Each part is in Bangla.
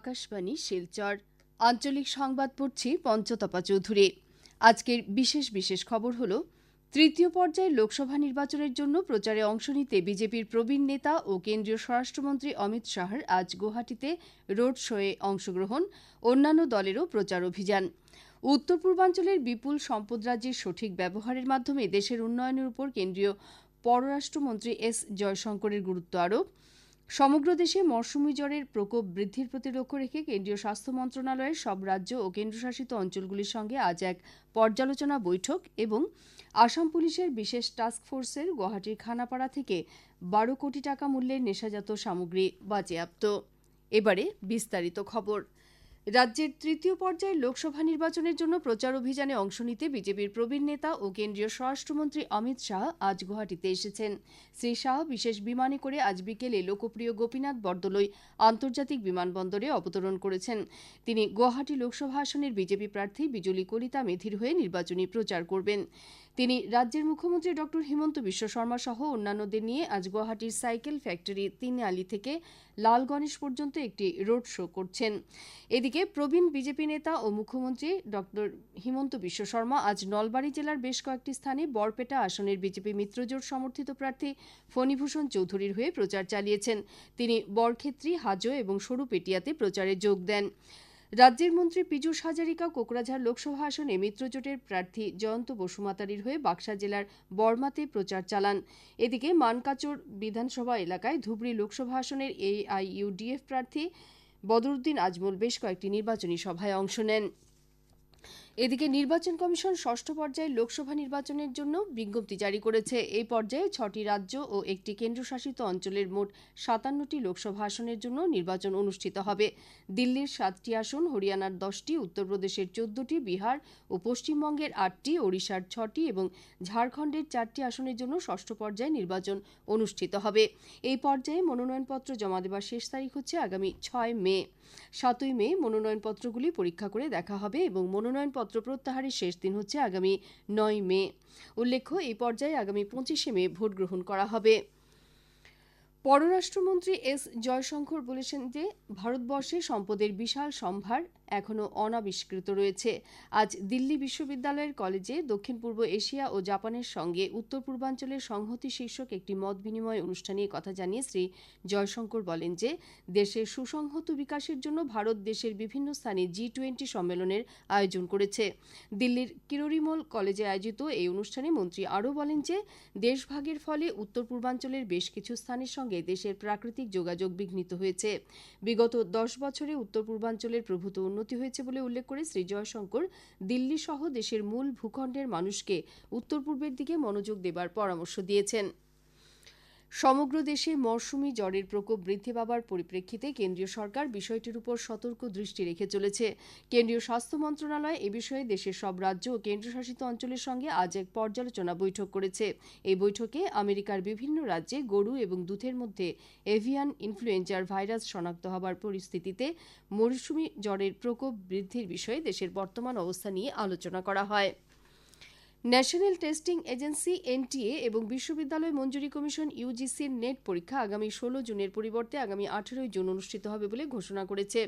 আকাশবাণী, শিলচর। আঞ্চলিক সংবাদ পড়ছি পঞ্চতপা চৌধুরী। আজকের বিশেষ বিশেষ খবর হল, তৃতীয় পর্যায়ে লোকসভা নির্বাচনের জন্য প্রচারে অংশ নিতে বিজেপির প্রবীণ নেতা ও কেন্দ্রীয় স্বরাষ্ট্রমন্ত্রী অমিত শাহর আজ গুয়াহাটিতে রোড শোয়ে অংশগ্রহণ, অন্যান্য দলেরও প্রচার অভিযান। উত্তর পূর্বাঞ্চলের বিপুল সম্পদ রাজ্যের সঠিক ব্যবহারের মাধ্যমে দেশের উন্নয়নের উপর কেন্দ্রীয় পররাষ্ট্রমন্ত্রী এস জয়শঙ্করের গুরুত্ব আরোপ। সমগ্র দেশে মরশুমি জ্বরের প্রকোপ বৃদ্ধির প্রতি লক্ষ্য রেখে কেন্দ্রীয় স্বাস্থ্য মন্ত্রণালয়ের সব রাজ্য ও কেন্দ্রশাসিত অঞ্চলগুলির সঙ্গে আজ এক পর্যালোচনা বৈঠক এবং আসাম পুলিশের বিশেষ টাস্ক ফোর্সের গুয়াহাটির খানাপাড়া থেকে বারো কোটি টাকা মূল্যের নেশাজাত সামগ্রী বাজেয়াপ্ত। এবারে বিস্তারিত খবর। রাজ্যের তৃতীয় পর্যায়ের লোকসভা নির্বাচনের জন্য প্রচার অভিযানে অংশ নিতে বিজেপির প্রবীণ নেতা ও কেন্দ্রীয় স্বরাষ্ট্রমন্ত্রী অমিত শাহ আজ গুয়াহাটিতে এসেছেন। শ্রী শাহ বিশেষ বিমানে করে আজ বিকেলে লোকপ্রিয় গোপীনাথ বরদলৈ আন্তর্জাতিক বিমানবন্দরে অবতরণ করেছেন। তিনি গুয়াহাটি লোকসভা আসনের বিজেপি প্রার্থী বিজলি কলিতা মেধির হয়ে নির্বাচনী প্রচার করবেন। তিনি রাজ্যের মুখ্যমন্ত্রী ড হিমন্ত বিশ্ব শর্মা সহ অন্যান্যদের নিয়ে আজ গুয়াহাটির সাইকেল ফ্যাক্টরি তিন আলি থেকে লাল গণেশ পর্যন্ত একটি রোড শো করছেন। এদিকে প্রবীণ বিজেপি নেতা ও মুখ্যমন্ত্রী ড হিমন্ত বিশ্ব শর্মা আজ নলবাড়ী জেলার বেশ কয়েকটি স্থানে বরপেটা আসনের বিজেপি মিত্রজোট সমর্থিত প্রার্থী ফণীভূষণ চৌধুরীর হয়ে প্রচার চালিয়েছেন। তিনি বরক্ষেত্রী, হাজো এবং সরুপেটিয়াতে প্রচারে যোগ দেন। রাজ্যের মন্ত্রী পীযূষ হাজারিকা কোকরাঝাড় লোকসভা আসনে মিত্রজোটের প্রার্থী জয়ন্ত বসুমাতারির হয়ে বাক্সা জেলার বর্মাতে প্রচার চালান। এদিকে মানকাচর বিধানসভা এলাকায় ধুবড়ী লোকসভা আসনের এআইইউডিএফ প্রার্থী বদরুদ্দিন আজমল বেশ কয়েকটি নির্বাচনী সভায় অংশ নেন। এদিকে নির্বাচন কমিশন ষষ্ঠ পর্যায়ে লোকসভা নির্বাচনের জন্য বিজ্ঞপ্তি জারি করেছে। এই পর্যায়ে ছটি রাজ্য ও একটি কেন্দ্রশাসিত অঞ্চলের মোট সাতান্নটি লোকসভা আসনের জন্য নির্বাচন অনুষ্ঠিত হবে। দিল্লির সাতটি আসন, হরিয়ানার দশটি, উত্তরপ্রদেশের চোদ্দটি, বিহার ও পশ্চিমবঙ্গের আটটি, ওড়িশার ছটি এবং ঝাড়খণ্ডের চারটি আসনের জন্য ষষ্ঠ পর্যায়ে নির্বাচন অনুষ্ঠিত হবে। এই পর্যায়ে মনোনয়নপত্র জমা দেওয়ার শেষ তারিখ হচ্ছে আগামী ছয় মে। সাতই মে মনোনয়নপত্রগুলি পরীক্ষা করে দেখা হবে এবং মনোনয়নপত্র প্রত্যাহারের শেষ দিন হচ্ছে আগামী নয় মে। উল্লেখ্য, এই পর্যায়ে আগামী পঁচিশে মে ভোট গ্রহণ করা হবে। পররাষ্ট্রমন্ত্রী এস জয়শঙ্কর বলেছেন যে, ভারতবর্ষে সম্পদের বিশাল সম্ভার এখনও অনাবিষ্কৃত রয়েছে। আজ দিল্লি বিশ্ববিদ্যালয়ের কলেজে দক্ষিণ পূর্ব এশিয়া ও জাপানের সঙ্গে উত্তর পূর্বাঞ্চলের সংহতি শীর্ষক একটি মত বিনিময় অনুষ্ঠানে কথা জানিয়ে শ্রী জয়শঙ্কর বলেন যে, দেশের সুসংহত বিকাশের জন্য ভারত দেশের বিভিন্ন স্থানে জি টোয়েন্টি সম্মেলনের আয়োজন করেছে। দিল্লির কিরোরিমল কলেজে আয়োজিত এই অনুষ্ঠানে মন্ত্রী আরও বলেন যে, দেশভাগের ফলে উত্তর পূর্বাঞ্চলের বেশ কিছু স্থানের সঙ্গে দেশের প্রাকৃতিক যোগাযোগ বিঘ্নিত হয়েছে। বিগত দশ বছরে উত্তর পূর্বাঞ্চলের প্রভূত উন্নতি হয়েছে বলে উল্লেখ করে শ্রী জয়শঙ্কর দিল্লি সহ দেশের মূল ভূখণ্ডের মানুষকে উত্তর পূর্বের দিকে মনোযোগ দেবার পরামর্শ দিয়েছেন। সমগ্র দেশে মরশুমি জ্বরের প্রকোপ বৃদ্ধি পাবার পরিপ্রেক্ষিতে কেন্দ্রীয় সরকার বিষয়টির উপর সতর্ক দৃষ্টি রেখে চলেছে। কেন্দ্রীয় স্বাস্থ্য মন্ত্রণালয় এ বিষয়ে দেশের সব রাজ্য ও কেন্দ্রশাসিত অঞ্চলের সঙ্গে আজ এক পর্যালোচনা বৈঠক করেছে। এই বৈঠকে আমেরিকার বিভিন্ন রাজ্যে গরু এবং দুধের মধ্যে এভিয়ান ইনফ্লুয়েঞ্জার ভাইরাস শনাক্ত হবার পরিস্থিতিতে মরশুমি জ্বরের প্রকোপ বৃদ্ধির বিষয়ে দেশের বর্তমান অবস্থা নিয়ে আলোচনা করা হয়। ন্যাশনাল টেস্টিং এজেন্সি, এনটিএ এবং বিশ্ববিদ্যালয় মঞ্জুরি কমিশন, ইউজিসির নেট পরীক্ষা আগামী ষোলো জুনের পরিবর্তে আগামী আঠেরোই জুন অনুষ্ঠিত হবে বলে ঘোষণা করেছে।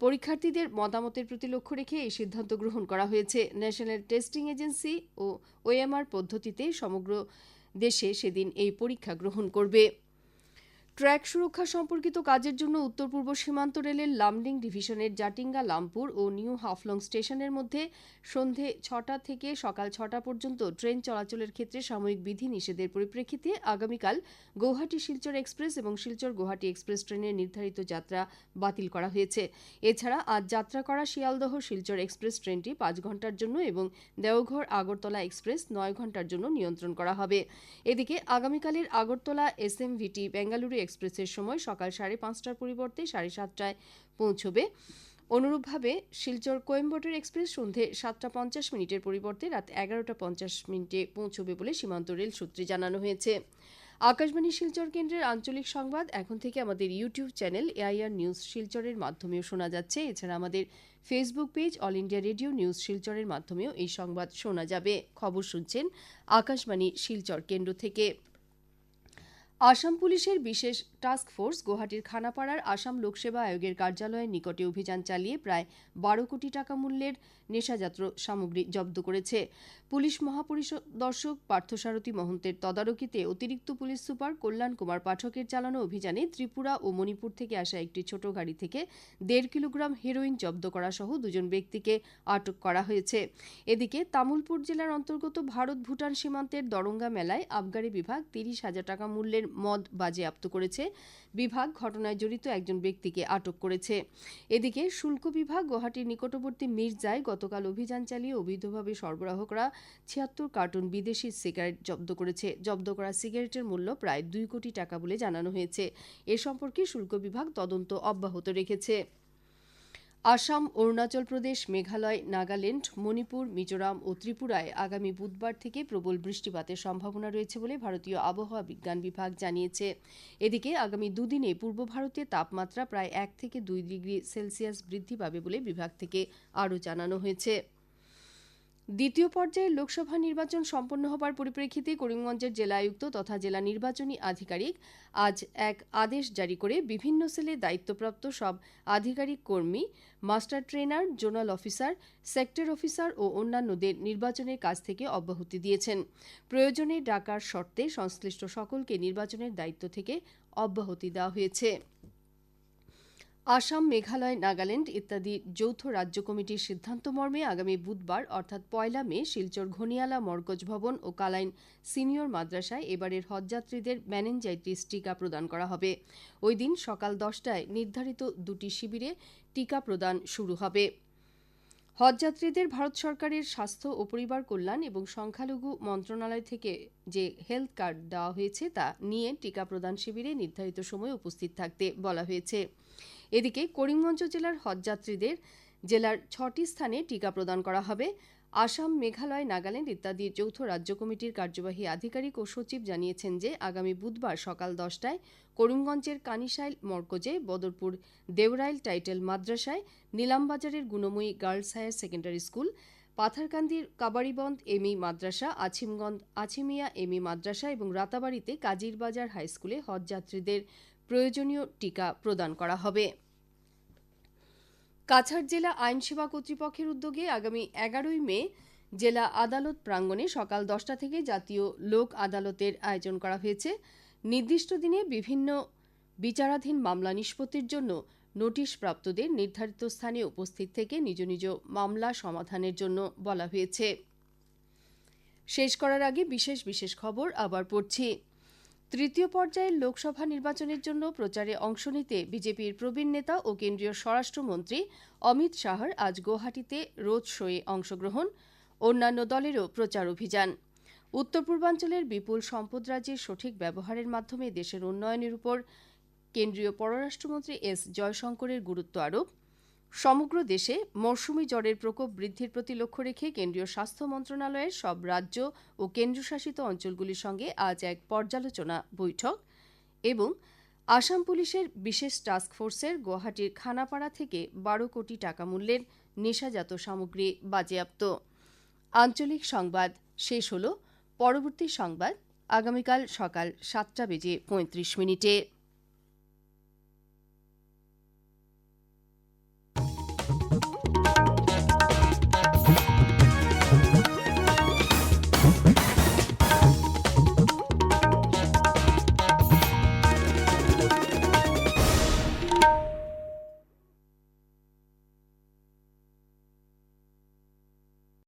পরীক্ষার্থীদের মতামতের প্রতি লক্ষ্য রেখে এই সিদ্ধান্ত গ্রহণ করা হয়েছে। ন্যাশনাল টেস্টিং এজেন্সি ও ওএমআর পদ্ধতিতে সমগ্র দেশে সেদিন এই পরীক্ষা গ্রহণ করবে। ট্র্যাক সুরক্ষা সম্পর্কিত কাজের জন্য উত্তর পূর্ব সীমান্ত রেলের লামডিং ডিভিশনের জাটিঙ্গা, লামপুর ও নিউ হাফলং স্টেশনের মধ্যে সন্ধে ছটা থেকে সকাল ছটা পর্যন্ত ট্রেন চলাচলের ক্ষেত্রে সাময়িক বিধি নিষেধের পরিপ্রেক্ষিতে আগামীকাল গৌহাটি শিলচর এক্সপ্রেস এবং শিলচর গৌহাটি এক্সপ্রেস ট্রেনের নির্ধারিত যাত্রা বাতিল করা হয়েছে। এছাড়া আজ যাত্রা করা শিয়ালদহ শিলচর এক্সপ্রেস ট্রেনটি পাঁচ ঘণ্টার জন্য এবং দেওঘর আগরতলা এক্সপ্রেস নয় ঘণ্টার জন্য নিয়ন্ত্রণ করা হবে। এদিকে আগামীকালের আগরতলা এসএমভিটি, বেঙ্গালুরু এক্সপ্রেসের সময় সকাল সাড়ে পাঁচটার পরিবর্তে সাড়ে সাতটায় পৌঁছবে। অনুরূপভাবে শিলচর কোয়েম্বটোর এক্সপ্রেস সন্ধে সাতটা পঞ্চাশ মিনিটের পরিবর্তে রাত এগারোটা পঞ্চাশ মিনিটে পৌঁছবে বলে সীমান্ত রেল সূত্রে জানানো হয়েছে। আকাশবাণী শিলচর কেন্দ্রের আঞ্চলিক সংবাদ, এখন থেকে আমাদের ইউটিউব চ্যানেল এআইআর নিউজ শিলচরের মাধ্যমেও শোনা যাচ্ছে। এছাড়া আমাদের Facebook page All India Radio News শিলচরের মাধ্যমেও এই সংবাদ শোনা যাবে। খবর শুনছেন আকাশবাণী শিলচর কেন্দ্র থেকে। আসাম পুলিশের বিশেষ টাস্ক ফোর্স গুয়াহাটির খানাপাড়ার আসাম লোকসেবা আয়োগের কার্যালয়ের নিকটে অভিযান চালিয়ে প্রায় বারো কোটি টাকা মূল্যের নেশাজাত সামগ্রী জব্দ করেছে। পুলিশ মহাপরিদর্শক পার্থসারথী মহন্তের তদারকিতে অতিরিক্ত পুলিশ সুপার কল্যাণ কুমার পাঠকের চালানো অভিযানে ত্রিপুরা ও মণিপুর থেকে আসা একটি ছোট গাড়ি থেকে দেড় কিলোগ্রাম হেরোইন জব্দ করা সহ দুজন ব্যক্তিকে আটক করা হয়েছে। এদিকে তামুলপুর জেলার অন্তর্গত ভারত ভুটান সীমান্তের দরঙ্গা মেলায় আবগারি বিভাগ তিরিশ হাজার টাকা মূল্যের মদ বাজেয়াপ্ত করেছে। বিভাগ ঘটনায় জড়িত একজন ব্যক্তিকে আটক করেছে। এদিকে শুল্ক বিভাগ গুয়াহাটির নিকটবর্তী মির্জায় গতকাল অভিযান চালিয়ে অবৈধভাবে সরবরাহ করা ছিয়াত্তর কার্টুন বিদেশি সিগারেট জব্দ করেছে। জব্দ করা সিগারেটের মূল্য প্রায় দুই কোটি টাকা বলে জানানো হয়েছে। এ সম্পর্কে শুল্ক বিভাগ তদন্ত অব্যাহত রেখেছে। আসাম, অরুণাচল প্রদেশ, মেঘালয়, নাগাল্যান্ড, মণিপুর, মিজোরাম ও ত্রিপুরায় আগামী বুধবার থেকে প্রবল বৃষ্টিপাতের সম্ভাবনা রয়েছে বলে ভারতীয় আবহাওয়া বিজ্ঞান বিভাগ জানিয়েছে। এদিকে আগামী দুদিনে পূর্ব ভারতে তাপমাত্রা প্রায় এক থেকে দুই ডিগ্রি সেলসিয়াস বৃদ্ধি পাবে বলে বিভাগ থেকে আরও জানানো হয়েছে। দ্বিতীয় পর্যায়ের লোকসভা নির্বাচন সম্পন্ন হবার পরিপ্রেক্ষিতে করিমগঞ্জের জেলা আয়ুক্ত তথা জেলা নির্বাচনী আধিকারিক আজ এক আদেশ জারি করে বিভিন্ন সেলে দায়িত্বপ্রাপ্ত সব আধিকারিক কর্মী, master trainer, zonal officer, sector officer ও অন্যান্যদের নির্বাচনের কাজ থেকে অব্যাহতি দিয়েছেন। প্রয়োজনে ডাকার শর্তে সংশ্লিষ্ট সকলকে নির্বাচনের দায়িত্ব থেকে অব্যাহতি দেওয়া হয়েছে। আসাম, মেঘালয়, নাগাল্যান্ড ইত্যাদি যৌথ রাজ্য কমিটির সিদ্ধান্ত মর্মে আগামী বুধবার, অর্থাৎ পয়লা মে, শিলচর ঘনিয়ালা মরকজ ভবন ও কালাইন সিনিয়র মাদ্রাসায় এবারের হজযাত্রীদের ম্যানেঞ্জাইটিস টিকা প্রদান করা হবে। ওই দিন সকাল দশটায় নির্ধারিত দুটি শিবিরে টিকা প্রদান শুরু হবে। হজযাত্রীদের ভারত সরকারের স্বাস্থ্য ও পরিবার কল্যাণ এবং সংখ্যালঘু মন্ত্রণালয় থেকে যে হেলথ কার্ড দেওয়া হয়েছে তা নিয়ে টিকা প্রদান শিবিরে নির্ধারিত সময় উপস্থিত থাকতে বলা হয়েছে। এদিকে করিমগঞ্জ জেলার হজযাত্রীদের জেলার ছটি স্থানে টিকা প্রদান করা হবে। আসাম, মেঘালয়, নাগাল্যান্ড ইত্যাদি যৌথ রাজ্য কমিটির কার্যবাহী আধিকারিক ও সচিব জানিয়েছেন যে, আগামী বুধবার সকাল দশটায় করিমগঞ্জের কানিশাইল মরকজে, বদরপুর দেওরাইল টাইটেল মাদ্রাসায়, নিলামবাজারের Gunamoyee girls higher secondary school, পাথারকান্দির Kabaribond ME মাদ্রাসা, আছিমগঞ্জ, আছিমিয়া এমই মাদ্রাসা এবং রাতাবাড়িতে কাজিরবাজার হাইস্কুলে হজযাত্রীদের প্রয়োজনীয় টিকা প্রদান করা হবে। কাছাড় জেলা আইনসেবা কর্তৃপক্ষের উদ্যোগে আগামী এগারোই মে জেলা আদালত প্রাঙ্গণে সকাল দশটা থেকে জাতীয় লোক আদালতের আয়োজন করা হয়েছে। নির্দিষ্ট দিনে বিভিন্ন বিচারাধীন মামলা নিষ্পত্তির জন্য নোটিশ প্রাপ্তদের নির্ধারিত স্থানে উপস্থিত থেকে নিজ নিজ মামলা সমাধানের জন্য বলা হয়েছে। শেষ করার আগে বিশেষ বিশেষ খবর আবার পড়ছি। তৃতীয় পর্যায়ের লোকসভা নির্বাচনের জন্য প্রচারে অংশ নিতে বিজেপির প্রবীণ নেতা ও কেন্দ্রীয় স্বরাষ্ট্রমন্ত্রী অমিত শাহর আজ গুয়াহাটিতে রোড শোয়ে অংশগ্রহণ, অন্যান্য দলেরও প্রচার অভিযান। উত্তর পূর্বাঞ্চলের বিপুল সম্পদ রাজ্যের সঠিক ব্যবহারের মাধ্যমে দেশের উন্নয়নের উপর কেন্দ্রীয় পররাষ্ট্রমন্ত্রী এস জয়শঙ্করের গুরুত্ব আরোপ। সমগ্র দেশে মরশুমি জ্বরের প্রকোপ বৃদ্ধির প্রতি লক্ষ্য রেখে কেন্দ্রীয় স্বাস্থ্য মন্ত্রণালয়ের সব রাজ্য ও কেন্দ্রশাসিত অঞ্চলগুলির সঙ্গে আজ এক পর্যালোচনা বৈঠক এবং আসাম পুলিশের বিশেষ টাস্ক ফোর্সের গুয়াহাটির খানাপাড়া থেকে বারো কোটি টাকা মূল্যের নেশাজাত সামগ্রী বাজেয়াপ্ত। আঞ্চলিক সংবাদ শেষ হল, পরবর্তী সংবাদ আগামীকাল সকাল সাতটা বেজে পঁয়ত্রিশ মিনিটে।